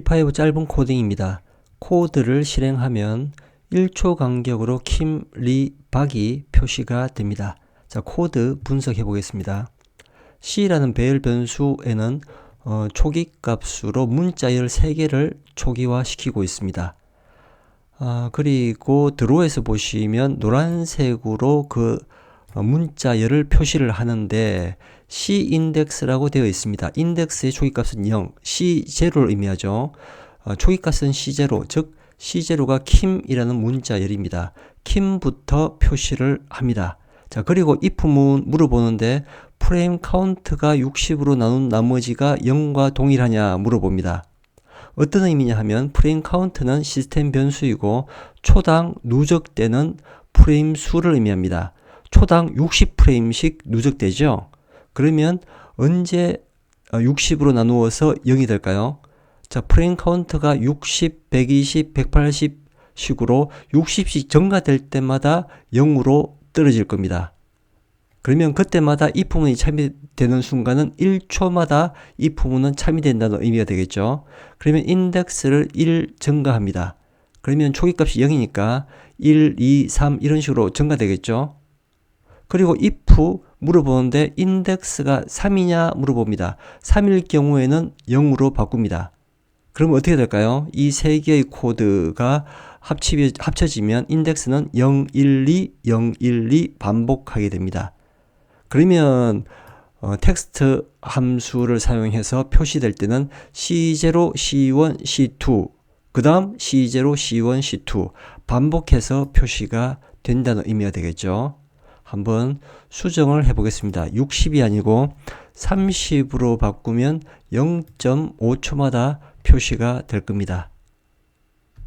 P5 짧은 코딩입니다. 코드를 실행하면 1초 간격으로 킴, 리, 박이 표시가 됩니다. 자, 코드 분석해 보겠습니다. C라는 배열 변수에는 어, 초기 값으로 문자 열 3개를 초기화 시키고 있습니다. 아, 그리고 드로에서 보시면 노란색으로 그 어, 문자 열을 표시를 하는데 C 인덱스라고 되어 있습니다. 인덱스의 초기값은 0, C0를 의미하죠. 어, 초기값은 C0, 즉 C0가 킴이라는 문자 열입니다. 킴부터 표시를 합니다. 자, 그리고 if 물어보는데 프레임 카운트가 60으로 나눈 나머지가 0과 동일하냐 물어봅니다. 어떤 의미냐 하면 프레임 카운트는 시스템 변수이고 초당 누적되는 프레임 수를 의미합니다. 초당 60프레임씩 누적되죠. 그러면 언제 60으로 나누어서 0이 될까요? 자, 프레임 카운트가 60, 120, 180 식으로 60씩 증가될 때마다 0으로 떨어질 겁니다. 그러면 그때마다 이 부분이 참여되는 순간은 1초마다 이 부분은 참여된다는 의미가 되겠죠. 그러면 인덱스를 1 증가합니다. 그러면 초기값이 0이니까 1, 2, 3 이런 식으로 증가되겠죠. 그리고 if 물어보는데 인덱스가 3이냐 물어봅니다. 3일 경우에는 0으로 바꿉니다. 그럼 어떻게 될까요? 이 세 개의 코드가 합치, 합쳐지면 인덱스는 0, 1, 2, 0, 1, 2 반복하게 됩니다. 그러면 어, 텍스트 함수를 사용해서 표시될 때는 C0, C1, C2, 그 다음 C0, C1, C2 반복해서 표시가 된다는 의미가 되겠죠. 한번 수정을 해 보겠습니다. 60이 아니고 30으로 바꾸면 0.5초마다 표시가 될 겁니다.